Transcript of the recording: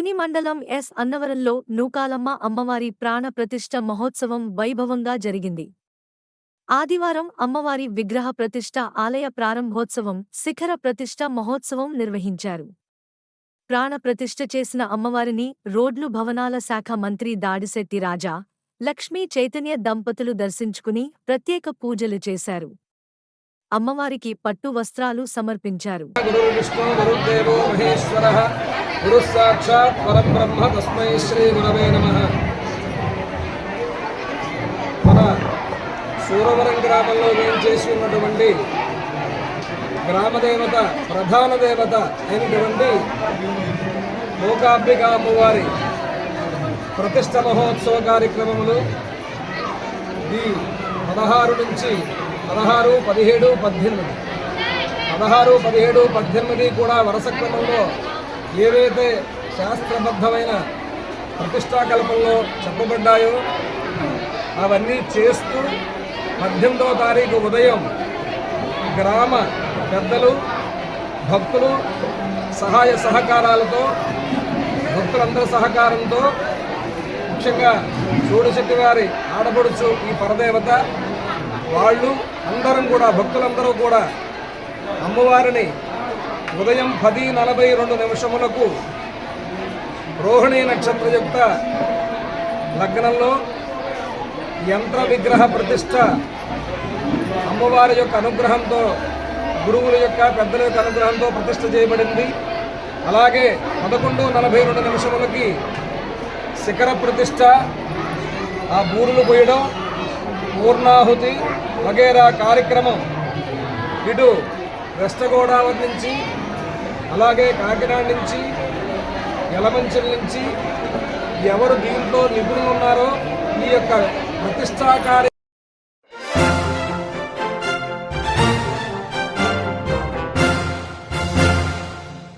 తుని మండలం ఎస్. అన్నవరంలో నూకాలమ్మ అమ్మవారి ప్రాణ ప్రతిష్ఠ మహోత్సవం వైభవంగా జరిగింది. ఆదివారం అమ్మవారి విగ్రహ ప్రతిష్ఠ ఆలయ ప్రారంభోత్సవం శిఖర ప్రతిష్ఠ మహోత్సవం నిర్వహించారు. ప్రాణ ప్రతిష్ఠ చేసిన అమ్మవారిని రోడ్లు భవనాల శాఖ మంత్రి దాడిశెట్టి రాజా లక్ష్మీ చైతన్య దంపతులు దర్శించుకుని ప్రత్యేక పూజలు చేశారు. అమ్మవారికి పట్టు వస్త్రాలు సమర్పించారు. మహేశ్వర శ్రీ నమ. మన సూరవరం గ్రామంలో ఏం చేసి ఉన్నటువంటి గ్రామదేవత ప్రధాన దేవత అయినటువంటి మూకాంబిక అమ్మవారి ప్రతిష్ట మహోత్సవ కార్యక్రమములు ఈ పదహారు నుంచి పదహారు పదిహేడు పద్దెనిమిది. పదహారు పదిహేడు పద్దెనిమిది కూడా వరుస క్రమంలో ఏవైతే శాస్త్రబద్ధమైన ప్రతిష్టాకల్పంలో చెప్పబడ్డాయో అవన్నీ చేస్తూ పద్దెనిమిదవ తారీఖు ఉదయం గ్రామ పెద్దలు భక్తులు సహాయ సహకారాలతో భక్తులందరి సహకారంతో ముఖ్యంగా చూడశెట్టి వారి ఆడపడుచు ఈ పరదేవత వాళ్ళు అందరం కూడా భక్తులందరూ కూడా అమ్మవారిని ఉదయం పది నలభై రెండు నిమిషములకు రోహణి నక్షత్ర యొక్క లగ్నంలో యంత్ర విగ్రహ ప్రతిష్ట అమ్మవారి యొక్క అనుగ్రహంతో గురువుల యొక్క పెద్దల యొక్క అనుగ్రహంతో ప్రతిష్ట చేయబడింది. అలాగే పదకొండు నలభై రెండు నిమిషములకి శిఖర ప్రతిష్ట ఆ బూరులు పోయడం పూర్ణాహుతి వగేరా కార్యక్రమం ఇటు వెస్ట్ గోదావరి నుంచి అలాగే కాకినాడ నుంచి యలమంచిల నుంచి ఎవరు దీంట్లో నిపుణులు ఉన్నారో ఈ యొక్క ప్రతిష్టాకార్య